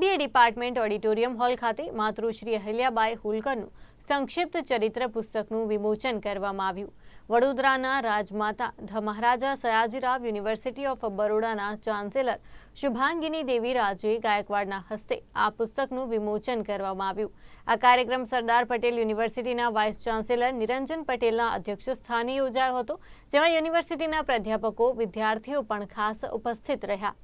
BA department auditorium hall ખાતે માતૃશ્રી અહિલ્યાબાઈ હોલકરનું સંક્ષિપ્ત ચરિત્ર પુસ્તકનું વિમોચન કરવામાં આવ્યું. વડોદરાના રાજમાતા the Maharaja Sayajirao university of બરોડાના chancellor Shubhangini Devi Raje ગાયકવાડના હસ્તે આ પુસ્તકનું વિમોચન કરવામાં આવ્યું. આ કાર્યક્રમ સરદાર પટેલ યુનિવર્સિટીના વાઇસ ચાન્સેલર નિરંજન પટેલના અધ્યક્ષસ્થાને યોજાયો હતો, જેમાં યુનિવર્સિટીના પ્રાધ્યાપકો, વિદ્યાર્થીઓ પણ ખાસ ઉપસ્થિત રહ્યા.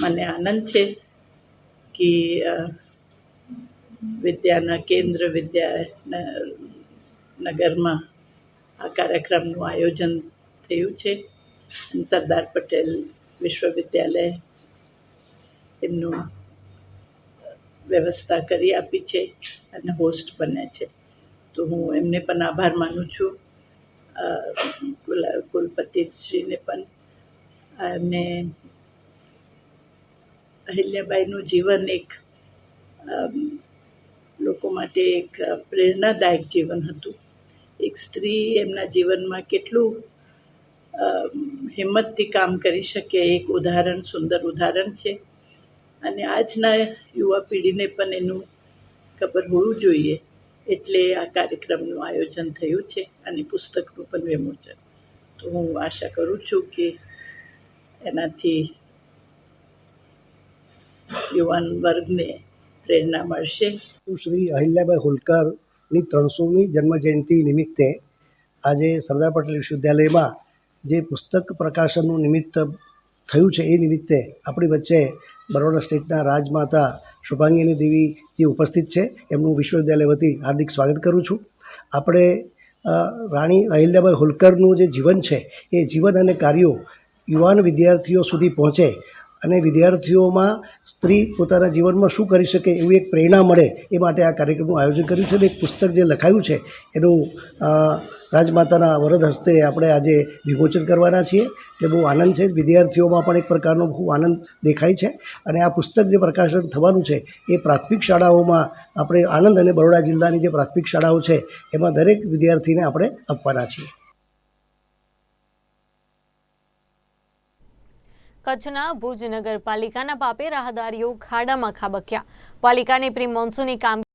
મને આનંદ છે કે વિદ્યાના કેન્દ્ર વિદ્યા નગરમાં આ કાર્યક્રમનું આયોજન થયું છે. સરદાર પટેલ વિશ્વવિદ્યાલય એમનું વ્યવસ્થા કરી આપી છે અને હોસ્ટ બને છે. તો હું એમને પણ આભાર માનું છું. કુલપતિશ્રીને પણ. અને અહિલ્યાબાઈનું જીવન એક લોકો માટે એક પ્રેરણાદાયક જીવન હતું. એક સ્ત્રી એમના જીવનમાં કેટલું હિંમતથી કામ કરી શકે, એક ઉદાહરણ, સુંદર ઉદાહરણ છે. અને આજના યુવા પેઢીને પણ એનું ખબર હોવું જોઈએ, એટલે આ કાર્યક્રમનું આયોજન થયું છે અને પુસ્તકનું પણ વિમોચન. તો હું આશા કરું છું કે એનાથી યુવાન વર્ગને પ્રેરણા મળશે. શ્રી અહિલ્યાબાઈ હોલકરની ત્રણસોમી જન્મજયંતિ નિમિત્તે આજે સરદાર પટેલ વિશ્વવિદ્યાલયમાં જે પુસ્તક પ્રકાશનનું નિમિત્ત થયું છે એ નિમિત્તે આપણી વચ્ચે બરોડા સ્ટેટના રાજમાતા શુભાંગીની દેવી જે ઉપસ્થિત છે, એમનું વિશ્વવિદ્યાલય વતી હાર્દિક સ્વાગત કરું છું. આપણે રાણી અહિલ્યાબાઈ હોલકરનું જે જીવન છે, એ જીવન અને કાર્યો યુવાન વિદ્યાર્થીઓ સુધી પહોંચે અને વિદ્યાર્થીઓમાં સ્ત્રી પોતાના જીવનમાં શું કરી શકે એવી એક પ્રેરણા મળે એ માટે આ કાર્યક્રમનું આયોજન કર્યું છે અને એક પુસ્તક જે લખાયું છે એનું રાજમાતાના વરદ હસ્તે આપણે આજે વિમોચન કરવાના છીએ. એટલે બહુ આનંદ છે. વિદ્યાર્થીઓમાં પણ એક પ્રકારનો ખૂબ આનંદ દેખાય છે અને આ પુસ્તક જે પ્રકાશન થવાનું છે એ પ્રાથમિક શાળાઓમાં આપણે આણંદ અને બરોડા જિલ્લાની જે પ્રાથમિક શાળાઓ છે એમાં દરેક વિદ્યાર્થીને આપણે આપવાના છીએ. કચ્છના ભુજ નગરપાલિકાના પાપે રાહદારીઓ ખાડામાં ખાબક્યા. પાલિકાની પ્રી મોન્સૂની કામ